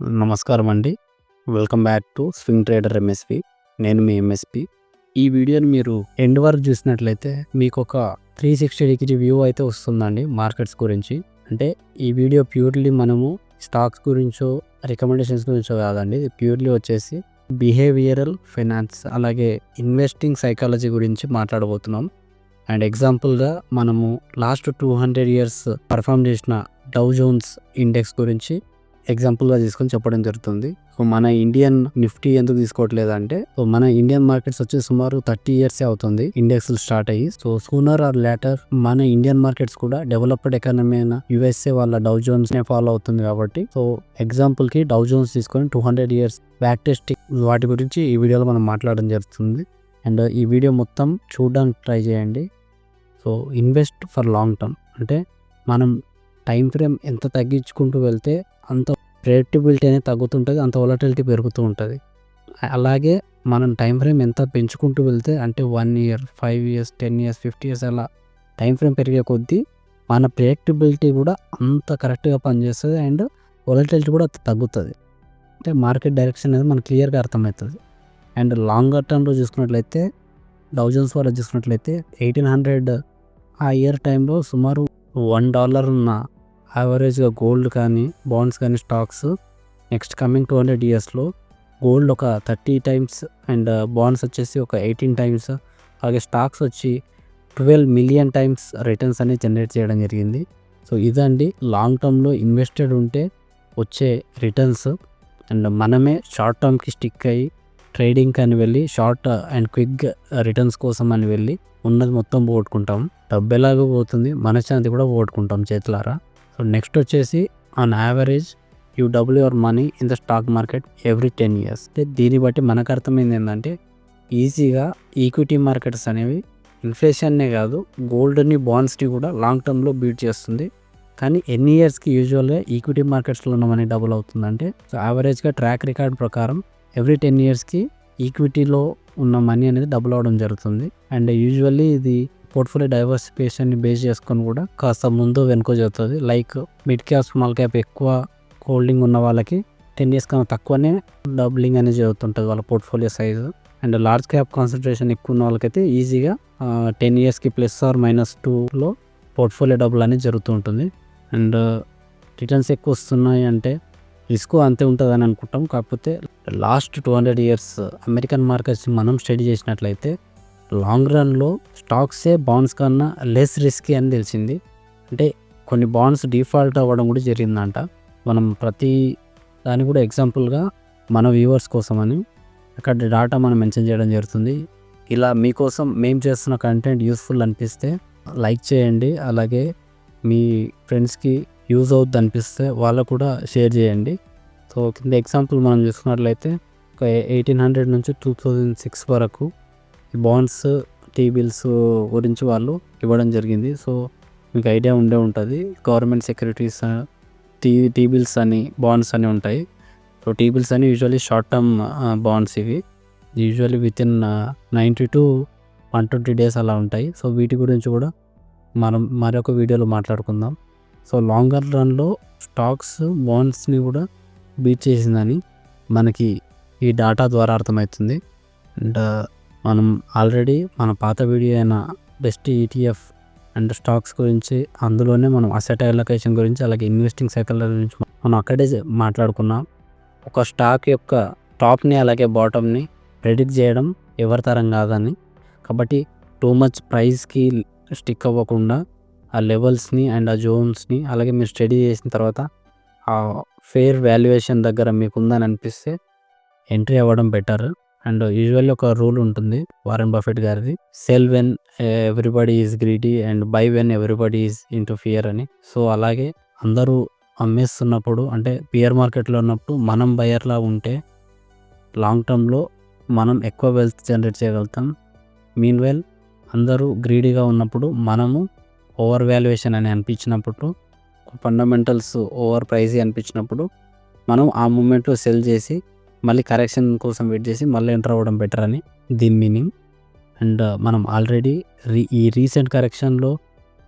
నమస్కారం అండి welcome back to swing trader MSP నేను మీ ఎంఎస్పి ఈ వీడియోని మీరు ఎండ్ వరకు చూసినట్లయితే మీకు ఒక త్రీ సిక్స్టీ డిగ్రీ వ్యూ అయితే వస్తుందండి మార్కెట్స్ గురించి. అంటే ఈ వీడియో ప్యూర్లీ మనము స్టాక్స్ గురించో రికమెండేషన్స్ గురించో కాదండి. ఇది ప్యూర్లీ వచ్చేసి బిహేవియరల్ ఫైనాన్స్ అలాగే ఇన్వెస్టింగ్ సైకాలజీ గురించి మాట్లాడబోతున్నాం. అండ్ ఎగ్జాంపుల్గా మనము last two hundred years perform చేసిన డౌ జోన్స్ ఇండెక్స్ గురించి ఎగ్జాంపుల్గా తీసుకొని చెప్పడం జరుగుతుంది. సో మన ఇండియన్ నిఫ్టీ ఎందుకు తీసుకోవట్లేదు అంటే మన ఇండియన్ మార్కెట్స్ వచ్చి సుమారు థర్టీ ఇయర్స్ అవుతుంది ఇండెక్స్ స్టార్ట్ అయ్యి. సో సూనర్ ఆర్ లేటర్ మన ఇండియన్ మార్కెట్స్ కూడా డెవలప్డ్ ఎకానమీ అయిన యుఎస్ఏ వాళ్ళ డౌ జోన్స్ నే ఫాలో అవుతుంది కాబట్టి. సో ఎగ్జాంపుల్కి డౌ జోన్స్ తీసుకొని two hundred years back testing వాటి గురించి ఈ వీడియోలో మనం మాట్లాడడం జరుగుతుంది. అండ్ ఈ వీడియో మొత్తం చూడడానికి ట్రై చేయండి. So invest for long term అంటే మనం టైం ఫ్రేమ్ ఎంత తగ్గించుకుంటూ వెళ్తే అంత ప్రెడిక్టబిలిటీ అనేది తగ్గుతుంటుంది అంత వొలటిలిటీ పెరుగుతూ ఉంటుంది. అలాగే మనం టైం ఫ్రేమ్ ఎంత పెంచుకుంటూ వెళ్తే అంటే one year five years ten years fifty years అలా టైం ఫ్రేమ్ పెరిగే కొద్దీ మన ప్రెడిక్టబిలిటీ కూడా అంత కరెక్ట్గా పనిచేస్తుంది అండ్ వొలటిలిటీ కూడా తగ్గుతుంది. అంటే మార్కెట్ డైరెక్షన్ అనేది మనకు క్లియర్గా అర్థమవుతుంది. అండ్ లాంగర్ టర్మ్లో చూసుకున్నట్లయితే థౌజండ్స్ వాళ్ళు చూసుకున్నట్లయితే ఎయిటీన్ హండ్రెడ్ ఆ ఇయర్ టైంలో సుమారు వన్ డాలర్ ఉన్న యావరేజ్గా గోల్డ్ కానీ బాండ్స్ కానీ stocks next coming two hundred ఇయర్స్లో గోల్డ్ ఒక థర్టీ టైమ్స్ అండ్ బాండ్స్ వచ్చేసి ఒక ఎయిటీన్ టైమ్స్ అలాగే స్టాక్స్ వచ్చి ట్వెల్వ్ మిలియన్ టైమ్స్ రిటర్న్స్ అనేది జనరేట్ చేయడం జరిగింది. సో ఇదండి లాంగ్ టర్మ్లో ఇన్వెస్టెడ్ ఉంటే వచ్చే రిటర్న్స్ అండ్ మనమే షార్ట్ టర్మ్కి స్టిక్ అయ్యి ట్రేడింగ్ అని వెళ్ళి షార్ట్ అండ్ క్విక్ రిటర్న్స్ కోసం అని వెళ్ళి ఉన్నది మొత్తం పోగొట్టుకుంటాం. డబ్బు ఎలాగో పోతుంది మనశ్శాంతి కూడా పోగొట్టుకుంటాం చేతులారా. సో నెక్స్ట్ వచ్చేసి on average you double your money in the stock market every ten years దీన్ని బట్టి మనకు అర్థమైంది ఏంటంటే ఈజీగా ఈక్విటీ మార్కెట్స్ అనేవి ఇన్ఫ్లేషన్నే కాదు గోల్డ్ని బాండ్స్ని కూడా లాంగ్ టర్మ్లో బీట్ చేస్తుంది. కానీ ఎన్ని ఇయర్స్కి యూజువల్గా ఈక్విటీ మార్కెట్స్లో ఉన్న మనీ డబుల్ అవుతుందంటే సో యావరేజ్గా ట్రాక్ రికార్డ్ ప్రకారం ఎవ్రీ టెన్ ఇయర్స్కి ఈక్విటీలో ఉన్న మనీ అనేది డబుల్ అవడం జరుగుతుంది. అండ్ యూజువల్లీ ఇది పోర్ట్ఫోలియో డైవర్సిఫికేషన్ని బేస్ చేసుకొని కూడా కాస్త ముందు వెనుక జరుగుతుంది. Like mid cap small cap ఎక్కువ హోల్డింగ్ ఉన్న వాళ్ళకి టెన్ ఇయర్స్ కన్నా తక్కువనే డబ్లింగ్ అనేది జరుగుతుంటుంది వాళ్ళ portfolio size and large cap concentration ఎక్కువ ఉన్న వాళ్ళకైతే ఈజీగా టెన్ ఇయర్స్కి ప్లస్ ఆర్ మైనస్ టూలో పోర్ట్ఫోలియో డబుల్ అనేది జరుగుతూ ఉంటుంది. అండ్ రిటర్న్స్ ఎక్కువ వస్తున్నాయి అంటే రిస్క్ అంతే ఉంటుంది అని అనుకుంటాం. కాకపోతే last two hundred years American markets మనం స్టడీ చేసినట్లయితే లాంగ్ రన్లో స్టాక్సే బాండ్స్ కన్నా లెస్ రిస్కీ అని తెలిసింది. అంటే కొన్ని బాండ్స్ డిఫాల్ట్ అవ్వడం కూడా జరిగిందంట. మనం ప్రతి దాని కూడా ఎగ్జాంపుల్గా మన వ్యూవర్స్ కోసమని అక్కడ డాటా మనం మెన్షన్ చేయడం జరుగుతుంది. ఇలా మీకోసం మేము చేస్తున్న కంటెంట్ యూస్ఫుల్ అనిపిస్తే లైక్ చేయండి. అలాగే మీ ఫ్రెండ్స్కి యూజ్ అవుద్ది అనిపిస్తే వాళ్ళకు కూడా షేర్ చేయండి. సో కింద ఎగ్జాంపుల్ మనం చూసుకున్నట్లయితే ఒక ఎయిటీన్ హండ్రెడ్ నుంచి టూ థౌజండ్ సిక్స్ వరకు బాండ్స్ టీ బిల్స్ గురించి వాళ్ళు ఇవ్వడం జరిగింది. సో మీకు ఐడియా ఉండే ఉంటుంది. Government securities T T bills అని బాండ్స్ అని ఉంటాయి. సో టీ బిల్స్ అని యూజువల్లీ షార్ట్ టర్మ్ బాండ్స్ ఇవి. Usually within ninety to one twenty days అలా ఉంటాయి. సో వీటి గురించి కూడా మనం మరొక వీడియోలో మాట్లాడుకుందాం. సో లాంగర్ రన్లో స్టాక్స్ బాండ్స్ని కూడా బీట్ చేసిందని మనకి ఈ డాటా ద్వారా అర్థమవుతుంది. అండ్ మనం ఆల్రెడీ మన పాత వీడియో అయిన బెస్ట్ ఈటీఎఫ్ అండ్ స్టాక్స్ గురించి అందులోనే మనం అసెట్ అలొకేషన్ గురించి అలాగే ఇన్వెస్టింగ్ సైకిల్ గురించి మనం అక్కడే మాట్లాడుకున్నాం. ఒక స్టాక్ యొక్క టాప్ని అలాగే బాటమ్ని ప్రెడిక్ట్ చేయడం ఎవరి తరం కాదని. కాబట్టి టూ మచ్ ప్రైస్కి స్టిక్ అవ్వకుండా ఆ లెవెల్స్ని అండ్ ఆ జోన్స్ని అలాగే మీరు స్టడీ చేసిన తర్వాత ఆ ఫేర్ వాల్యుయేషన్ దగ్గర మీకు ఉందని అనిపిస్తే ఎంట్రీ అవ్వడం బెటర్ అండ్ యూజువల్లీ ఒక రూల్ ఉంటుంది వారెన్ బఫెట్ గారిది sell when everybody is greedy and buy when everybody is into fear అని. సో అలాగే అందరూ అమ్మేస్తున్నప్పుడు అంటే పియర్ మార్కెట్లో ఉన్నప్పుడు మనం బయర్లా ఉంటే లాంగ్ టర్మ్లో మనం ఎక్కువ వెల్త్ జనరేట్ చేయగలుగుతాం. మీన్ వెల్ అందరూ గ్రీడీగా ఉన్నప్పుడు మనము ఓవర్ వాల్యుయేషన్ అని అనిపించినప్పుడు ఫండమెంటల్స్ ఓవర్ ప్రైజ్ అనిపించినప్పుడు మనం ఆ మూమెంట్లో సెల్ చేసి మళ్ళీ కరెక్షన్ కోసం వెయిట్ చేసి మళ్ళీ ఎంటర్ అవ్వడం బెటర్ అని దీని మీనింగ్ అండ్ uh, మనం ఆల్రెడీ రీ ఈ రీసెంట్ కరెక్షన్లో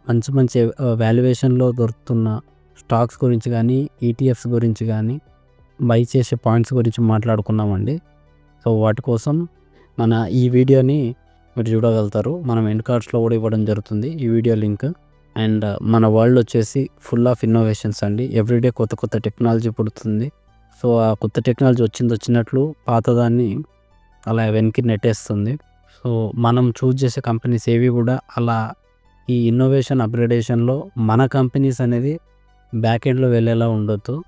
మంచి మంచి uh, వాల్యుయేషన్లో దొరుకుతున్న స్టాక్స్ గురించి కానీ ఈటీఎఫ్స్ గురించి కానీ బై చేసే పాయింట్స్ గురించి మాట్లాడుకున్నామండి. సో వాటి కోసం మన ఈ వీడియోని మీరు చూడగలుగుతారు. మనం ఎండ్ కార్డ్స్లో కూడా ఇవ్వడం జరుగుతుంది ఈ వీడియో లింక్. అండ్ uh, మన వరల్డ్ వచ్చేసి ఫుల్ ఆఫ్ ఇన్నోవేషన్స్ అండి. ఎవ్రీడే కొత్త కొత్త టెక్నాలజీ పుడుతుంది. సో ఆ కొత్త టెక్నాలజీ వచ్చింది వచ్చినట్లు పాతదాన్ని అలా వెనక్కి నెట్టేస్తుంది. సో మనం చూజ్ చేసే కంపెనీస్ ఏవి కూడా అలా ఈ ఇన్నోవేషన్ అప్గ్రేడేషన్లో మన కంపెనీస్ అనేది బ్యాక్ ఎండ్లో వెళ్ళేలా ఉండొద్దు.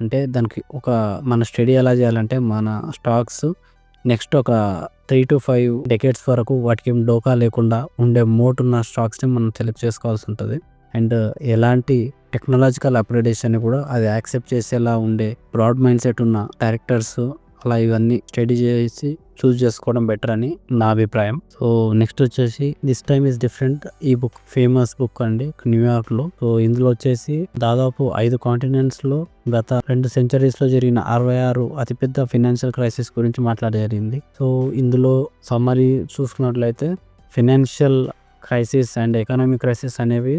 అంటే దానికి ఒక మన స్టడీ ఎలా చేయాలంటే మన స్టాక్స్ నెక్స్ట్ ఒక త్రీ టు ఫైవ్ డెకేట్స్ వరకు వాటికి ఏం డోకా లేకుండా ఉండే మోట్ ఉన్న స్టాక్స్ని మనం సెలెక్ట్ చేసుకోవాల్సి ఉంటుంది. అండ్ ఎలాంటి టెక్నాలజికల్ అప్గ్రేడేషన్ కూడా అది యాక్సెప్ట్ చేసేలా ఉండే బ్రాడ్ మైండ్ సెట్ ఉన్న డైరెక్టర్స్ అలా ఇవన్నీ స్టడీ చేసి చూస్ చేసుకోవడం బెటర్ అని నా అభిప్రాయం. సో నెక్స్ట్ వచ్చేసి దిస్ టైమ్ ఇస్ డిఫరెంట్. ఈ బుక్ ఫేమస్ బుక్ అండి న్యూయార్క్లో సో ఇందులో వచ్చేసి దాదాపు ఐదు కాంటినెంట్స్లో గత రెండు సెంచరీస్లో జరిగిన అరవై ఆరు అతిపెద్ద ఫినాన్షియల్ క్రైసిస్ గురించి మాట్లాడజరిగింది సో ఇందులో సమ్మరీ చూసుకున్నట్లయితే financial crisis and economic crisis అనేవి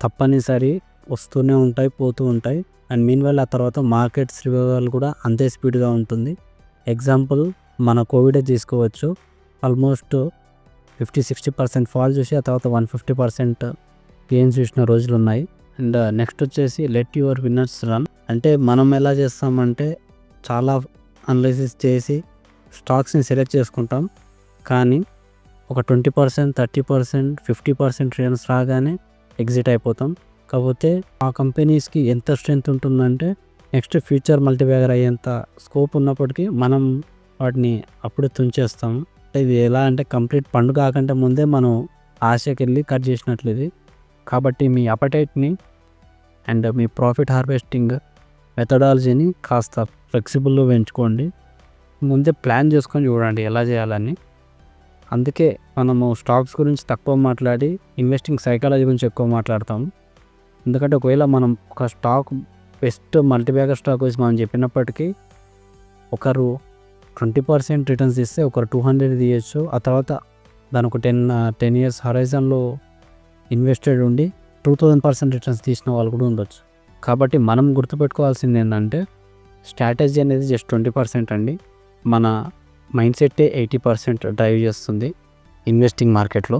తప్పనిసరి వస్తూనే ఉంటాయి పోతూ ఉంటాయి. అండ్ మీన్ ఆ తర్వాత మార్కెట్స్ రివైవల్ కూడా అంతే స్పీడ్గా ఉంటుంది. ఎగ్జాంపుల్ మన కోవిడే తీసుకోవచ్చు. Almost fifty sixty percent fall చూసి ఆ తర్వాత వన్ ఫిఫ్టీ పర్సెంట్ గెయిన్స్ చూసిన రోజులు ఉన్నాయి అండ్ నెక్స్ట్ వచ్చేసి లెట్ యువర్ విన్నర్స్ రన్. అంటే మనం ఎలా చేస్తామంటే చాలా అనలైసిస్ చేసి స్టాక్స్ని సెలెక్ట్ చేసుకుంటాం. కానీ ఒక twenty percent thirty percent fifty percent returns రాగానే ఎగ్జిట్ అయిపోతాం. కాకపోతే ఆ కంపెనీస్కి ఎంత స్ట్రెంత్ ఉంటుందంటే నెక్స్ట్ ఫ్యూచర్ మల్టీవేగర్ అయ్యేంత స్కోప్ ఉన్నప్పటికీ మనం వాటిని అప్పుడే తుంచేస్తాం ఇది ఎలా అంటే కంప్లీట్ పండుగ కాకంటే ముందే మనం ఆశకి వెళ్ళి కట్ చేసినట్లు ఇది కాబట్టి మీ అపటైట్ని అండ్ మీ ప్రాఫిట్ హార్వెస్టింగ్ మెథడాలజీని కాస్త ఫ్లెక్సిబుల్లో పెంచుకోండి. ముందే ప్లాన్ చేసుకొని చూడండి ఎలా చేయాలని. అందుకే మనము స్టాక్స్ గురించి తక్కువ మాట్లాడి ఇన్వెస్టింగ్ సైకాలజీ గురించి ఎక్కువ మాట్లాడతాము. ఎందుకంటే ఒకవేళ మనం ఒక స్టాక్ బెస్ట్ మల్టీబ్యాగర్ స్టాక్ వచ్చి మనం చెప్పినప్పటికీ ఒకరు ట్వంటీ పర్సెంట్ రిటర్న్స్ ఇస్తే ఒకరు టూ హండ్రెడ్ తీయచ్చు. ఆ తర్వాత దాని ఒక టెన్ టెన్ ఇయర్స్ హరైజన్లో ఇన్వెస్టెడ్ ఉండి టూ థౌజండ్ పర్సెంట్ రిటర్న్స్ తీసిన వాళ్ళు కూడా ఉండొచ్చు. కాబట్టి మనం గుర్తుపెట్టుకోవాల్సింది ఏంటంటే స్ట్రాటజీ అనేది జస్ట్ ట్వంటీ పర్సెంట్ అండి. మన మైండ్ సెట్టే ఎయిటీ పర్సెంట్ డ్రైవ్ చేస్తుంది ఇన్వెస్టింగ్ మార్కెట్లో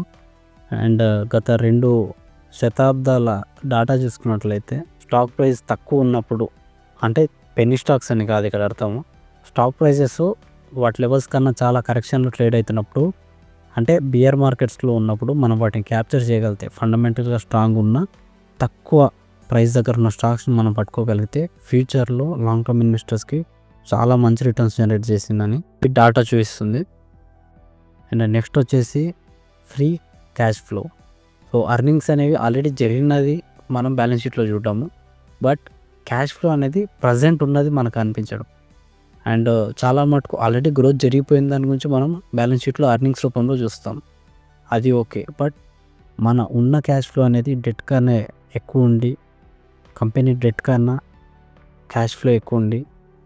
అండ్ గత రెండు శతాబ్దాల డాటా చూసుకున్నట్లయితే స్టాక్ ప్రైస్ తక్కువ ఉన్నప్పుడు అంటే పెన్నీ స్టాక్స్ అని కాదు ఇక్కడ అర్థము స్టాక్ ప్రైజెస్ వాటి లెవెల్స్ కన్నా చాలా కరెక్షన్లు ట్రేడ్ అవుతున్నప్పుడు అంటే బియర్ మార్కెట్స్లో ఉన్నప్పుడు మనం వాటిని క్యాప్చర్ చేయగలిగితే ఫండమెంటల్గా స్ట్రాంగ్ ఉన్న తక్కువ ప్రైస్ దగ్గర ఉన్న స్టాక్స్ని మనం పట్టుకోగలిగితే ఫ్యూచర్లో లాంగ్ టర్మ్ ఇన్వెస్టర్స్కి చాలా మంచి రిటర్న్స్ జనరేట్ చేసిందని డాటా చూపిస్తుంది. అండ్ నెక్స్ట్ వచ్చేసి free cash flow so earnings అనేవి ఆల్రెడీ జరిగినది మనం బ్యాలెన్స్ షీట్లో చూడటము బట్ క్యాష్ ఫ్లో అనేది ప్రజెంట్ ఉన్నది మనకు అనిపించడం. అండ్ uh, చాలా మటుకు ఆల్రెడీ గ్రోత్ జరిగిపోయిన దాని గురించి మనం బ్యాలెన్స్ షీట్లో అర్నింగ్స్ రూపంలో చూస్తాం. అది ఓకే బట్ మన ఉన్న క్యాష్ ఫ్లో అనేది డెట్ కన్నా ఎక్కువ ఉండి కంపెనీ డెట్ కన్నా క్యాష్ ఫ్లో ఎక్కువ ఉండి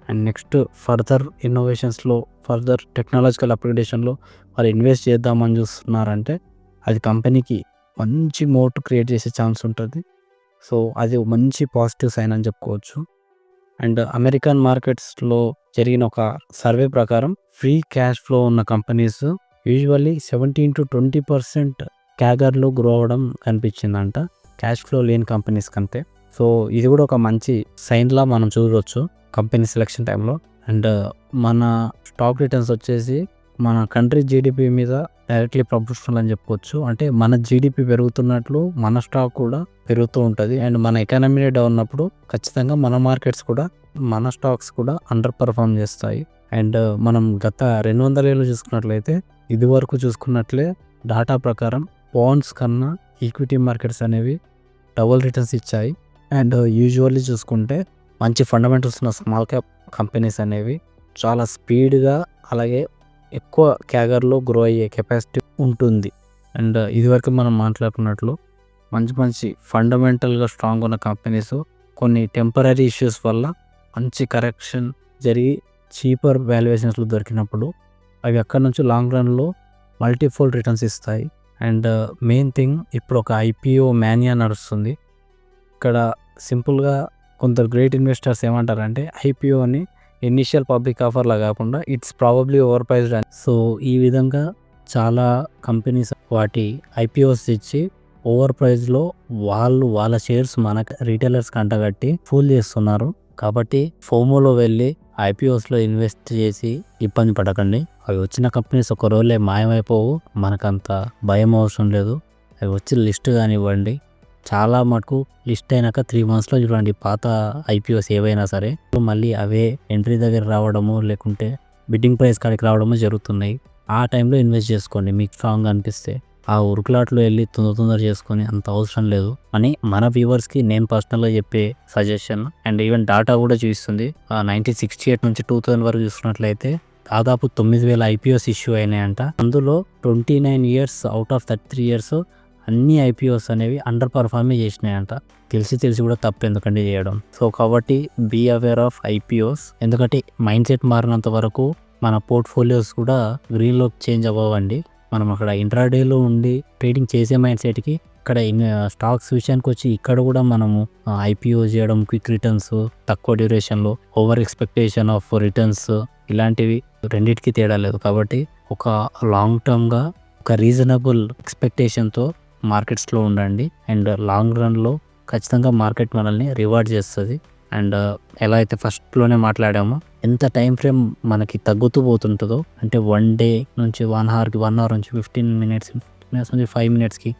అండ్ నెక్స్ట్ ఫర్దర్ ఇన్నోవేషన్స్లో ఫర్దర్ టెక్నాలజికల్ అప్గ్రేడేషన్లో వాళ్ళు ఇన్వెస్ట్ చేద్దామని చూస్తున్నారంటే అది కంపెనీకి మంచి మోట్ క్రియేట్ చేసే ఛాన్స్ ఉంటుంది. సో అది మంచి పాజిటివ్ సైన్ అని చెప్పుకోవచ్చు. అండ్ అమెరికన్ మార్కెట్స్లో జరిగిన ఒక సర్వే ప్రకారం ఫ్రీ క్యాష్ ఫ్లో ఉన్న companies usually seventeen to twenty percent క్యాగర్లో grow అవ్వడం కనిపించిందంట. క్యాష్ ఫ్లో లేని కంపెనీస్ కంటే. సో ఇది కూడా ఒక మంచి సైన్లా మనం చూడవచ్చు కంపెనీ సెలక్షన్ టైంలో. అండ్ మన స్టాక్ రిటర్న్స్ వచ్చేసి మన కంట్రీ జీడిపి మీద డైరెక్ట్లీ ప్రొఫెషనల్ అని చెప్పుకోవచ్చు. అంటే మన జీడిపి పెరుగుతున్నట్లు మన స్టాక్ కూడా పెరుగుతూ ఉంటుంది. అండ్ మన ఎకానమీ డౌన్ ఉన్నప్పుడు ఖచ్చితంగా మన మార్కెట్స్ కూడా మన స్టాక్స్ కూడా అండర్ పర్ఫామ్ చేస్తాయి అండ్ uh, మనం గత రెండు వందల ఏళ్ళు చూసుకున్నట్లయితే ఇది వరకు చూసుకున్నట్లే డాటా ప్రకారం బాండ్స్ కన్నా ఈక్విటీ మార్కెట్స్ అనేవి డబుల్ రిటర్న్స్ ఇచ్చాయి. అండ్ యూజువల్లీ uh, చూసుకుంటే మంచి ఫండమెంటల్స్ ఉన్న స్మాల్ క్యాప్ కంపెనీస్ అనేవి చాలా స్పీడ్గా అలాగే ఎక్కువ క్యాగర్లో గ్రో అయ్యే కెపాసిటీ ఉంటుంది. అండ్ ఇదివరకు మనం మాట్లాడుకున్నట్లు మంచి మంచి ఫండమెంటల్గా స్ట్రాంగ్ ఉన్న కంపెనీస్ కొన్ని టెంపరీ ఇష్యూస్ వల్ల మంచి కరెక్షన్ జరిగి చీపర్ వాల్యుయేషన్స్లో దొరికినప్పుడు అవి అక్కడ నుంచి లాంగ్ రన్లో మల్టీఫోల్డ్ రిటర్న్స్ ఇస్తాయి. అండ్ మెయిన్ థింగ్ ఇప్పుడు ఒక ఐపీఓ మ్యానియా నడుస్తుంది. ఇక్కడ సింపుల్గా కొందరు గ్రేట్ ఇన్వెస్టర్స్ ఏమంటారంటే ఐపీఓని ఇనిషియల్ పబ్లిక్ ఆఫర్లా కాకుండా it's probably over priced so ఈ విధంగా చాలా కంపెనీస్ వాటి ఐపీఓస్ ఇచ్చి ఓవర్ ప్రైజ్లో వాళ్ళు వాళ్ళ షేర్స్ మన రీటైలర్స్ కంటగట్టి ఫూల్ చేస్తున్నారు. కాబట్టి ఫోమోలో వెళ్ళి ఐపీఓస్లో ఇన్వెస్ట్ చేసి ఇబ్బంది పడకండి. అవి వచ్చిన కంపెనీస్ ఒక రోజులే మాయమైపోవు. మనకంత భయం అవసరం లేదు. అవి వచ్చి లిస్ట్ కానివ్వండి. చాలా మటుకు లిస్ట్ అయినాక త్రీ మంత్స్లో చూడండి పాత ఐపీఓస్ ఏవైనా సరే మళ్ళీ అవే ఎంట్రీ దగ్గర రావడము లేకుంటే బిడ్డింగ్ ప్రైస్ కాడికి రావడము జరుగుతున్నాయి. ఆ టైంలో ఇన్వెస్ట్ చేసుకోండి మీకు స్ట్రాంగ్ అనిపిస్తే. ఆ ఉరుకులాట్లో వెళ్ళి తొందర తొందర చేసుకొని అంత అవసరం లేదు. అని మన వ్యూవర్స్కి నేను పర్సనల్గా చెప్పే సజెషన్ అండ్ ఈవెన్ డాటా కూడా చూపిస్తుంది. నైన్టీన్ సిక్స్టీ ఎయిట్ నుంచి టూ థౌసండ్ వరకు చూసుకున్నట్లయితే దాదాపు తొమ్మిది వేల ఐపీఎస్ ఇష్యూ అయినాయంట. అందులో twenty nine years out of thirty three years అన్ని ఐపీఓస్ అనేవి అండర్ పర్ఫార్మే చేసినాయంట. తెలిసి తెలిసి కూడా తప్పు ఎందుకంటే చేయడం. సో కాబట్టి బీ అవేర్ ఆఫ్ ఐపీఓస్. ఎందుకంటే మైండ్ సెట్ మారినంత వరకు మన పోర్ట్ఫోలియోస్ కూడా గ్రీన్లోకి చేంజ్ అవ్వండి మనం అక్కడ ఇంట్రాడేలో ఉండి ట్రేడింగ్ చేసే మైండ్ సెట్కి ఇక్కడ స్టాక్స్ విషయానికి వచ్చి ఇక్కడ కూడా మనము ఐపీఓ చేయడం క్విక్ రిటర్న్స్ తక్కువ డ్యూరేషన్లో ఓవర్ ఎక్స్పెక్టేషన్ ఆఫ్ రిటర్న్స్ ఇలాంటివి రెండింటికి తేడా లేదు. కాబట్టి ఒక లాంగ్ టర్మ్గా ఒక రీజనబుల్ ఎక్స్పెక్టేషన్తో మార్కెట్స్లో ఉండండి. అండ్ లాంగ్ రన్లో ఖచ్చితంగా మార్కెట్ మనల్ని రివార్డ్ చేస్తుంది. అండ్ ఎలా అయితే ఫస్ట్లోనే మాట్లాడామో ఎంత టైం ఫ్రేమ్ మనకి తగ్గుతూ పోతుంటుందో అంటే వన్ డే నుంచి వన్ అవర్కి వన్ అవర్ నుంచి ఫిఫ్టీన్ మినిట్స్ మినిట్స్ నుంచి ఫైవ్ మినిట్స్కి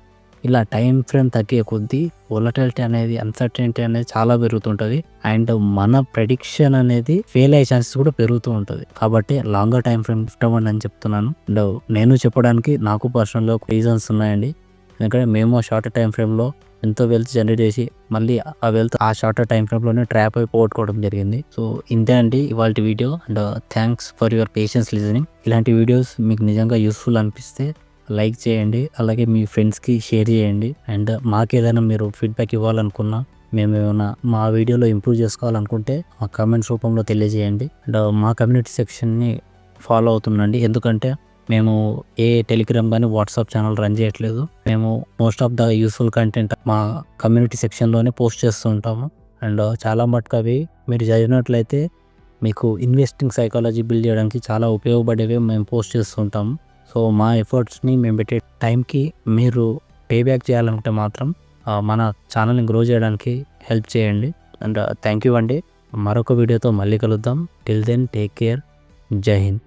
ఇలా టైం ఫ్రేమ్ తగ్గే కొద్దీ వొలటిలిటీ అనేది అన్సర్టనిటీ అనేది చాలా పెరుగుతుంటుంది. అండ్ మన ప్రెడిక్షన్ అనేది ఫెయిల్ అయ్యే ఛాన్సెస్ కూడా పెరుగుతూ ఉంటుంది. కాబట్టి లాంగర్ టైం ఫ్రేమ్ ఇష్టం అని చెప్తున్నాను. అండ్ నేను చెప్పడానికి నాకు పర్సనల్గా రీజన్స్ ఉన్నాయండి. ఎందుకంటే మేము షార్ట్ టైం ఫ్రేమ్లో ఎంతో వెల్త్ జనరేట్ చేసి మళ్ళీ ఆ వెల్త్ ఆ షార్ట్ టైం ఫ్రేమ్లోనే ట్రాప్ అయి పోగొట్టుకోవడం జరిగింది. సో ఇంతే అండి ఇవాళ video and thanks for your patience listening ఇలాంటి వీడియోస్ మీకు నిజంగా యూస్ఫుల్ అనిపిస్తే లైక్ చేయండి. అలాగే మీ ఫ్రెండ్స్కి షేర్ చేయండి. అండ్ uh, మాకు ఏదైనా మీరు ఫీడ్బ్యాక్ ఇవ్వాలనుకున్నా మేము ఏమైనా మా వీడియోలో ఇంప్రూవ్ చేసుకోవాలనుకుంటే మా కామెంట్స్ రూపంలో తెలియజేయండి. అండ్ uh, మా కమ్యూనిటీ సెక్షన్ని ఫాలో అవుతుండండి. ఎందుకంటే మేము ఏ టెలిగ్రామ్ కానీ వాట్సాప్ ఛానల్ రన్ చేయట్లేదు. మేము most of the useful content మా కమ్యూనిటీ సెక్షన్లోనే పోస్ట్ చేస్తూ ఉంటాము అండ్ చాలా మటుకు అవి మీరు చదివినట్లయితే మీకు ఇన్వెస్టింగ్ సైకాలజీ బిల్డ్ చేయడానికి చాలా ఉపయోగపడేవి మేము పోస్ట్ చేస్తూ ఉంటాము సో మా ఎఫర్ట్స్ని మేము పెట్టే టైంకి మీరు పే బ్యాక్ చేయాలనుకుంటే మాత్రం uh, మన ఛానల్ని గ్రో చేయడానికి హెల్ప్ చేయండి. అండ్ థ్యాంక్ యూ అండి. మరొక వీడియోతో మళ్ళీ కలుద్దాం. టిల్ దెన్ టేక్ కేర్ జై హింద్.